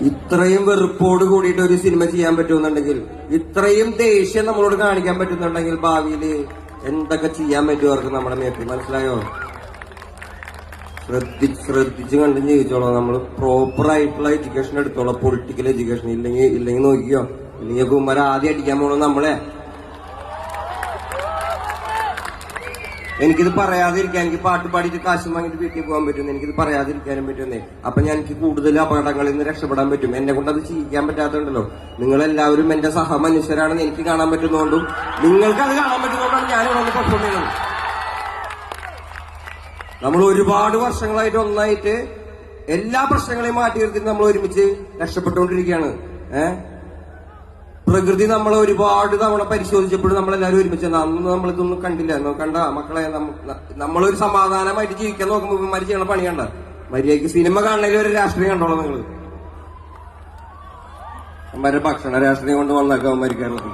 ഇത്രയും വെറുപ്പോട് കൂടിയിട്ട് ഒരു സിനിമ ചെയ്യാൻ പറ്റുമെന്നുണ്ടെങ്കിൽ ഇത്രയും ദേഷ്യം നമ്മളോട് കാണിക്കാൻ പറ്റുന്നുണ്ടെങ്കിൽ ഭാവിയിൽ എന്തൊക്കെ ചെയ്യാൻ പറ്റും അവർക്ക് നമ്മുടെ മേക്ക് മനസ്സിലായോ? ശ്രദ്ധിച്ച് ശ്രദ്ധിച്ച് കണ്ട് ജീവിച്ചോളാം. നമ്മൾ പ്രോപ്പർ ആയിട്ടുള്ള എഡ്യൂക്കേഷൻ എടുത്തോളാം. പൊളിറ്റിക്കൽ എഡ്യൂക്കേഷൻ ഇല്ലെങ്കിൽ ഇല്ലെങ്കിൽ നോക്കിയോ ഇല്ലെങ്കിൽ കുമാര ആദ്യം അടിക്കാൻ പോകണം നമ്മളെ. എനിക്കിത് പറയാതിരിക്കാൻ എനിക്ക് പാട്ട് പാടിയിട്ട് കാശ് വാങ്ങിയിട്ട് വീട്ടിൽ പോകാൻ പറ്റും എനിക്കിത് പറയാതിരിക്കാനും പറ്റുന്നേ അപ്പൊ ഞാൻ എനിക്ക് കൂടുതൽ അപകടങ്ങളിൽ നിന്ന് രക്ഷപ്പെടാൻ പറ്റും. എന്നെ കൊണ്ട് അത് ചെയ്യിക്കാൻ പറ്റാത്തതുണ്ടല്ലോ. നിങ്ങൾ എല്ലാവരും എന്റെ സഹമനുഷ്യരാണെന്ന് എനിക്ക് കാണാൻ പറ്റുന്നതുകൊണ്ടും നിങ്ങൾക്ക് അത് കാണാൻ പറ്റുന്നതുകൊണ്ടാണ് ഞാൻ ഇവിടെ പെർഫോം ചെയ്യുന്നത്. നമ്മൾ ഒരുപാട് വർഷങ്ങളായിട്ട് ഒന്നായിട്ട് എല്ലാ പ്രശ്നങ്ങളെയും മാറ്റി നമ്മൾ ഒരുമിച്ച് രക്ഷപ്പെട്ടുകൊണ്ടിരിക്കുകയാണ്. ഏഹ് പ്രകൃതി നമ്മളെ ഒരുപാട് തവണ പരിശോധിച്ചപ്പോഴും നമ്മളെല്ലാവരും ഒരുമിച്ച് അന്നും നമ്മൾ ഇതൊന്നും കണ്ടില്ല. കണ്ട മക്കളെ നമ്മ- നമ്മളൊരു സമാധാനമായിട്ട് ജീവിക്കാൻ നോക്കുമ്പോൾ ഇവന്മാര് ചെയ്യണ പണി കണ്ട? മര്യാദയ്ക്ക് സിനിമ കാണണമെങ്കിൽ ഒരു രാഷ്ട്രീയം കണ്ടോളാം നിങ്ങൾ ഭക്ഷണ രാഷ്ട്രീയം കൊണ്ട് വന്നേക്കാം കേരളത്തിൽ